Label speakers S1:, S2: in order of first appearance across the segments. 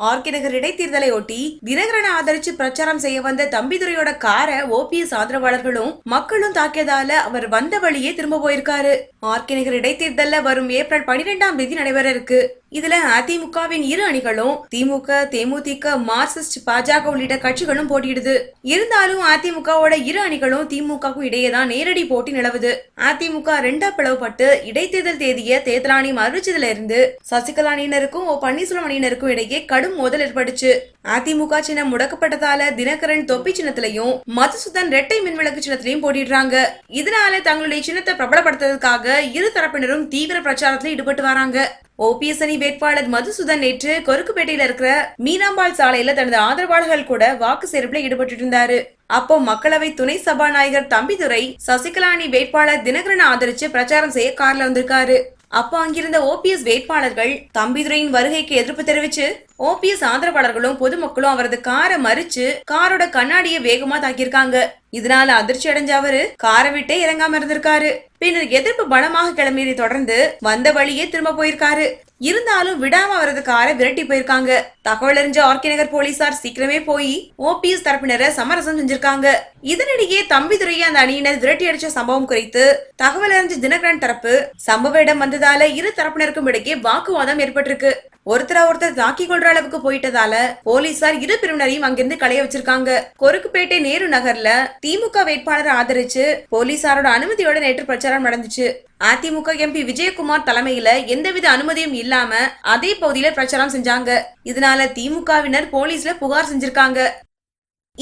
S1: RK நகர் இடைத்தேர்தலை ஒட்டி தினகரனை ஆதரிச்சு பிரச்சாரம் செய்ய வந்த தம்பிதுரையோட காரை ஓபிஎஸ் ஆதரவாளர்களும் மக்களும் தாக்கியதால அவர் வந்த வழியே திரும்ப போயிருக்காரு. ஆர்கே நகர் இடைத்தேர்தல்ல வரும் ஏப்ரல் பனிரெண்டாம் தேதி நடைபெற இருக்கு. இதுல அதிமுகவின் இரு அணிகளும் திமுக தேமுதிக மார்க்சிஸ்ட் பாஜக உள்ளிட்ட கட்சிகளும் போட்டியிடுது. இருந்தாலும் அதிமுகவோட இரு அணிகளும் திமுகவுக்கும் இடையே தான் நேரடி போட்டி நிலவுது. அதிமுக ரெண்டா பிளவுபட்டு இடைத்தேர்தல் தேதிய தேர்தல் ஆணையம் அறிவிச்சதுல இருந்து சசிகலா அணியினருக்கும் ஓ பன்னீர்செல்வம் அணியினருக்கும் இடையே கடும் மோதல் ஏற்பட்டுச்சு. அதிமுக சின்னம் முடக்கப்பட்டதால தினகரன் தொப்பி சின்னத்திலையும் மதுசூதன் ரெட்டை மின்விளக்கு சின்னத்திலையும் போட்டிடுறாங்க இதனால தங்களுடைய சின்னத்தை பிரபலப்படுத்துறதுக்காக இரு தரப்பினரும் தீவிர பிரச்சாரத்துல ஈடுபட்டு வராங்க. ஓபிஎஸ் அணி வேட்பாளர் மதுசூதன் நேற்று கொருக்குப்பேட்டையில இருக்கிற மீனாம்பாள் சாலையில தனது ஆதரவாளர்கள் கூட வாக்கு சேர்ப்புல ஈடுபட்டு இருந்தாரு. அப்போ மக்களவை துணை சபாநாயகர் தம்பிதுரை சசிகலா அணி வேட்பாளர் தினகரனை ஆதரிச்சு பிரச்சாரம் செய்ய கார்ல வந்திருக்காரு. அப்போ அங்கிருந்த ஓபிஎஸ் வேட்பாளர்கள் தம்பிதுரையின் வருகைக்கு எதிர்ப்பு தெரிவிச்சு ஓபிஎஸ் ஆதரவாளர்களும் பொதுமக்களும் அவரது காரை மறிச்சு காரோட கண்ணாடியை வேகமா தாக்கியிருக்காங்க. இதனால அதிர்ச்சி அடைஞ்ச அவரு காரை விட்டே இறங்காம இருந்திருக்காரு. பின்னர் எதிர்ப்பு பலமாக கிளம்பியதை தொடர்ந்து வந்த வழியே திரும்ப போயிருக்காரு. இருந்தாலும் விடாம அவரது காரை விரட்டி போயிருக்காங்க. தகவல் அறிஞ்ச ஆர்கே நகர் போலீசார் சீக்கிரமே போய் ஓபிஎஸ் தரப்பினரை சமரசம் செஞ்சிருக்காங்க. இதனிடையே தம்பிதுரையை அந்த அணியினர் விரட்டி அடிச்ச சம்பவம் குறித்து தகவல் அறிஞ்ச தினகரன் தரப்பு சம்பவ இடம் வந்ததால இரு தரப்பினருக்கும் இடையே வாக்குவாதம் ஏற்பட்டிருக்கு. ஒருத்தர ஒருத்தர் தாக்கி கொள்ற அளவுக்கு போயிட்டதால போலீசார் இரு பிரிவினரையும் அங்கிருந்து களைய வச்சிருக்காங்க. கொருக்குப்பேட்டை நேரு நகர்ல திமுக வேட்பாளரை ஆதரிச்சு போலீசாரோட அனுமதியோட நேற்று பிரச்சாரம் நடந்துச்சு. அதிமுக எம்பி விஜயகுமார் தலைமையில எந்தவித அனுமதியும் இல்லாம அதே பகுதியில பிரச்சாரம் செஞ்சாங்க. இதனால திமுகவினர் போலீஸ்ல புகார் செஞ்சிருக்காங்க.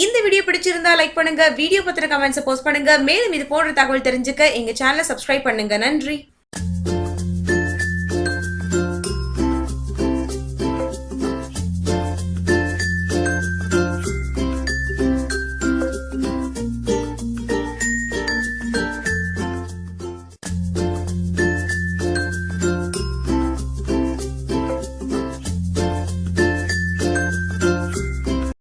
S1: இந்த வீடியோ பிடிச்சிருந்தா லைக் பண்ணுங்க வீடியோ பத்திர கமெண்ட்ஸ் போஸ்ட் பண்ணுங்க. மேலும் இது போன்ற தகவல் தெரிஞ்சுக்க எங்க சேனலை சப்ஸ்கிரைப் பண்ணுங்க. நன்றி.